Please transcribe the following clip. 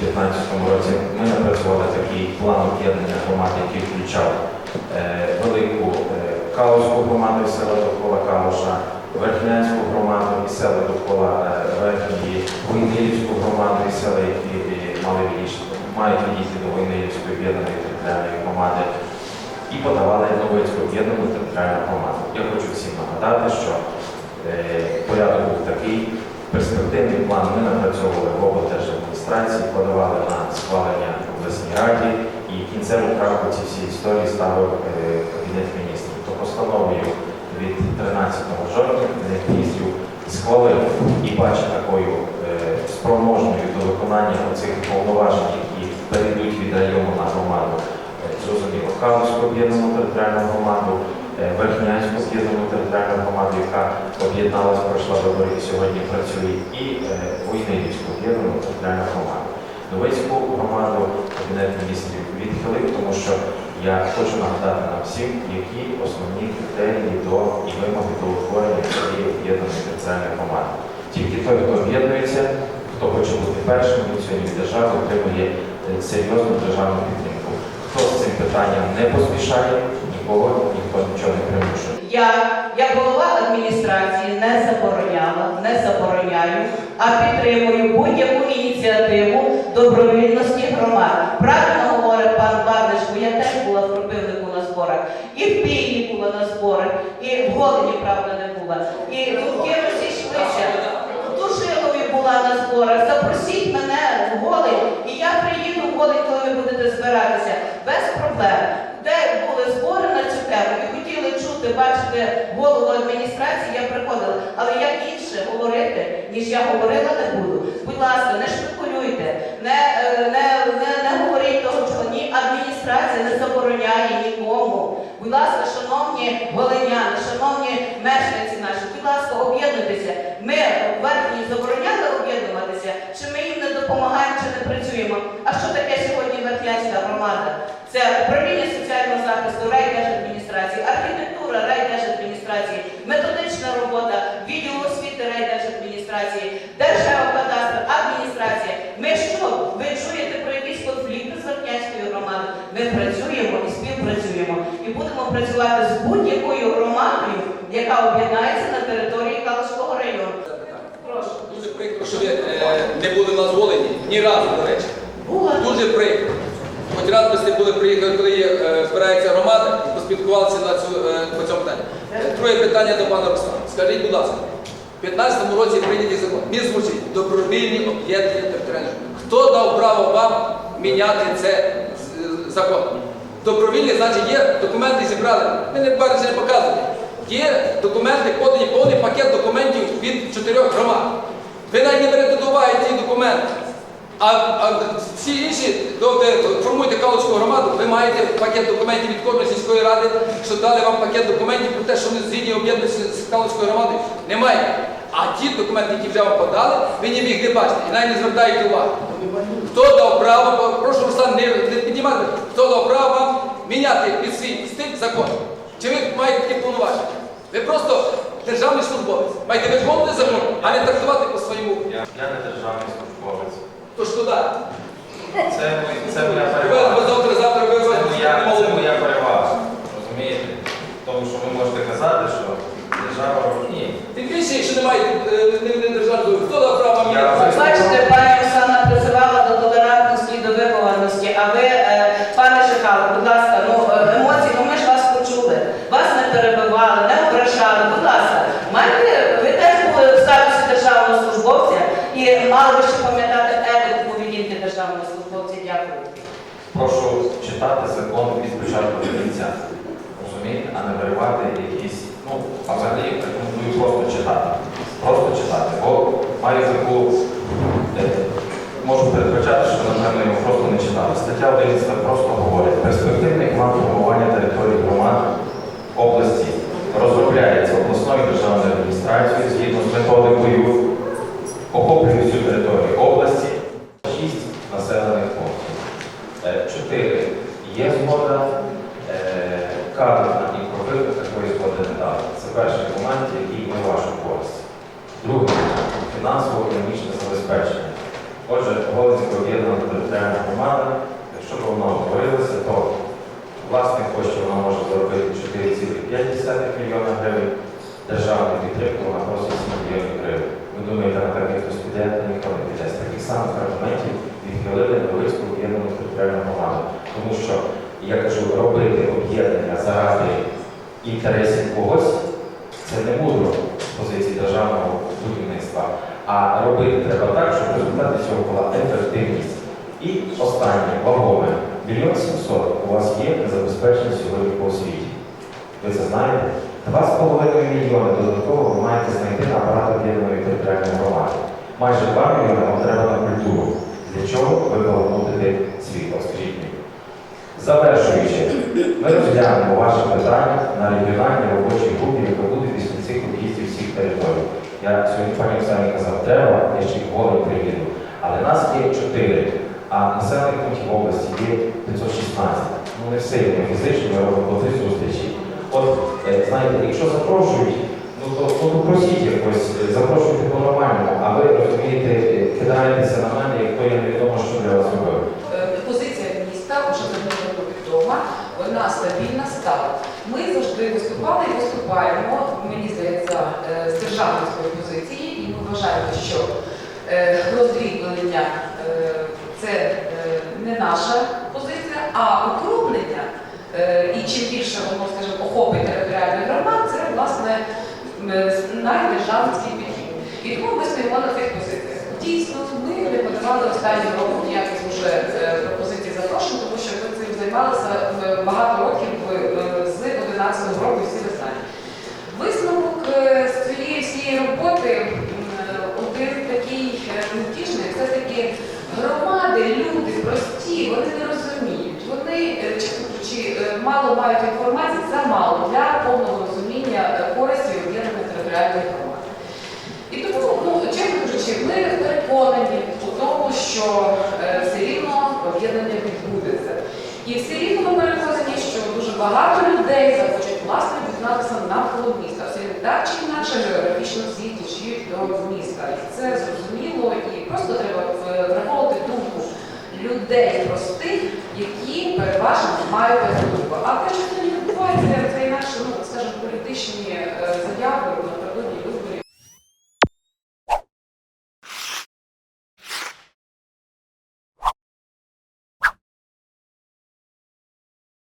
2015 році ми напрацювали такий план об'єднання громад, який включав е, велику е, Калуську громаду і села довкола Калуша, Верхнянську громаду і села довкола е, Верхньої, Войнилівську громаду і села, які е, мали відійти, мають відійти до Войнилівської об'єднаної територіальної громади і подавали Новицьку об'єднану територіальну громаду. Я хочу всім нагадати, що е, порядок був такий. Перспективний план ми напрацьовували в облдержадміністрації, подавали на схвалення в обласній раді і кінцеву крапку ці всі історії ставив е, Кабінет міністрів. То постановою від 13 жовтня Кабінет міністрів схвалив і бачить такою е, спроможною до виконання цих повноважень, які перейдуть від району на громаду. Е, Зрозуміло, Калуську об'єднану територіальну громаду, Верхнянську об'єднану територіальну громаду, яка об'єдналась, пройшла вибори і сьогодні працює, і е, об'єднану територіальну громаду. Новицьку громаду Кабінет міністрів відхилив, тому що я хочу нагадати нам всім, які основні критерії до і вимоги до утворення цієї об'єднаної територіальної громади. Тільки той, хто об'єднується, хто хоче бути першим, він сьогодні в державі отримує е, серйозну державну підтримку. Хто з цим питанням не поспішає, нікого ніхто. Я, як голова адміністрації, не забороняла, не забороняю, а підтримую будь-яку ініціативу добровільності громад. Правильно говорить пан Бардич, бо я теж була в Кропивнику на зборах, і в Пільні була на зборах, і в Голені, правда, не була. І в думки розійшлися. В Тушилові була на зборах. Запросіть мене в Голень, і я приїду в Голень, коли ви будете збиратися. Без проблем. Де були збори на цю тему і бачити голову адміністрації, я приходила. Але як інше говорити, ніж я говорила, не буду. Будь ласка, не шпекулюйте, не, е, не, не, не говоріть того, чого ні адміністрація не забороняє нікому. Будь ласка, шановні волиняни, шановні мешканці наші, будь ласка, об'єднуйтеся. Ми в верхній забороняли об'єднуватися, чи ми їм не допомагаємо, чи не працюємо. А що таке сьогодні верхнянська громада? Це управління соціального захисту, райдержадміністрації, архітектура райдержадміністрації, методична робота, відділ освіти райдержадміністрації, Держгеокадастр, адміністрація. Ми що? Ви чуєте про якісь конфлікти з Верхнянською громадою? Ми працюємо і співпрацюємо. І будемо працювати з будь-якою громадою, яка об'єднається на території Калишського району. Прошу. Дуже прикро, що ви е, не були на зволені ні разу, до речі. Була Дуже прикро. Хоч раз би сте були приїхали, коли є, е, збирається громада, поспілкувалися на цю, е, по цьому питанню. Е, Друге питання до пана Руслана. Скажіть, будь ласка, в 15-му році прийнятий закон. Він звучить добровільні об'єднання територіальних. Хто дав право вам міняти це з- закон? Добровільні, значить, є документи зібрали. Ми не бачите, не показуємо. Є документи, подані повний пакет документів від чотирьох громад. Ви навіть не берете до уваги ці документи. А, а всі інші, де формуєте Калуську громаду, ви маєте пакет документів від кожної сільської ради, що дали вам пакет документів про те, що вони згідні об'єднуються з Калуською громадою. Немає. А ті документи, які вже вам подали, ви ні їх не бачите і навіть не звертаєте увагу. Хто дав право, прошу Руслан, не, не піднімати, хто дав право вам міняти під свій стиль закон? Чи ви маєте такі повноваження? Ви просто державний службовець. Маєте виконувати закон, а не трактувати по своєму. Я, я не державний службовець. Тож туди. Це, це моя Ви завтра, завтра ви Це моя, моя перевага. Розумієте? Тому що ви можете казати, що держава ні. Тим більше, якщо немає е, не, не державної, хто дав право вам Я- міняти? Бачите, пані Оксана призивала до толерантності і до вихованості, а ви, е, пане Шихало, будь ласка, ну е, емоції, ну ми ж вас почули. Вас не перебивали, не ображали. Будь ласка, маєте, ви теж були в статусі державного службовця і мали би ще пам'ятати етику поведінки державного службовця. Дякую. Прошу читати закон від початку до кінця. Виривати якісь, ну, а взагалі рекомендую просто читати. Просто читати. Бо маю таку, е, можу передбачати, що, напевно, його просто не читали. Стаття 11 просто говорить, перспективний план формування території громад області розробляється обласною державною адміністрацією згідно з методикою охоплює всю територію області, 6 населених пунктів. Е, Чотири. Є згода е, зробити такої згоди не. Це перший момент, який є вашу користь. Другий фінансово-економічне забезпечення. Отже, Голицька об'єднана територіальна громада, якщо б воно говорилося, то власних коштів вона може заробити 4,5 мільйона гривень, державну підтримку вона просить 7 мільйонів гривень. Ви думаєте, на таке хтось піде, ніхто не піде. З таких самих аргументів відхилили Голицьку об'єднану територіальну громаду. Тому що я кажу, робити об'єднання інтересів когось, це не мудро з позиції державного будівництва. А робити треба так, щоб в результаті цього була ефективність. І останнє, вагоме, мільйон сімсот у вас є забезпечені сьогодні по освіті. Ви це знаєте? Два з половиною мільйони додатково ви маєте знайти на апарат об'єднаної територіальної громади. Майже 2 мільйони вам треба на культуру. Для чого ви баланутите світло? Завершуючи, ми розглянемо ваше питання на регіональній робочій групі, яка буде після цих об'їздів всіх територій. Я сьогодні пані Оксані казав, треба, я ще й голови приїду. Але нас є 4, а населених пунктів області є 516. Ну не все є фізично, ми робимо три зустрічі. От, е, знаєте, якщо запрошують, ну то, ну, просіть якось, е, запрошуйте по-нормальному, а ви розумієте, е, кидаєтеся на мене, як то я невідомо, що для вас робив. Е, Позиція міста вже давно вона стабільна стала. Ми завжди виступали і виступаємо, мені здається, е, з державницької позиції, і ми вважаємо, що е, е, це не наша позиція, а укрупнення, і чим більше воно, скажімо, охопить територіальний громад, це власне найдержавницький підхід. І тому ми стоїмо на цих позиціях. Дійсно, ми не подавали останнім роком ніяких вже е, пропозицій займалися е, багато років е, з 11 року, всі ви. Висновок е, з цієї всієї роботи один такий невтішний, це таки громади, люди прості, вони не розуміють. Вони, чесно кажучи, мало мають інформації, замало для повного розуміння користі об'єднаної територіальної громади. І тому, ну, чесно кажучи, ми переконані у тому, що все рівно об'єднання відбудеться. І все рівно ми переконані, що дуже багато людей захочуть власне дізнатися навколо міста. Все так чи інакше географічно всі тічуть до міста. І це зрозуміло, і просто треба е, враховувати думку людей простих, які переважно мають таку думку. А те, що не відбувається, це інакше, ну скажімо, політичні е, заяви.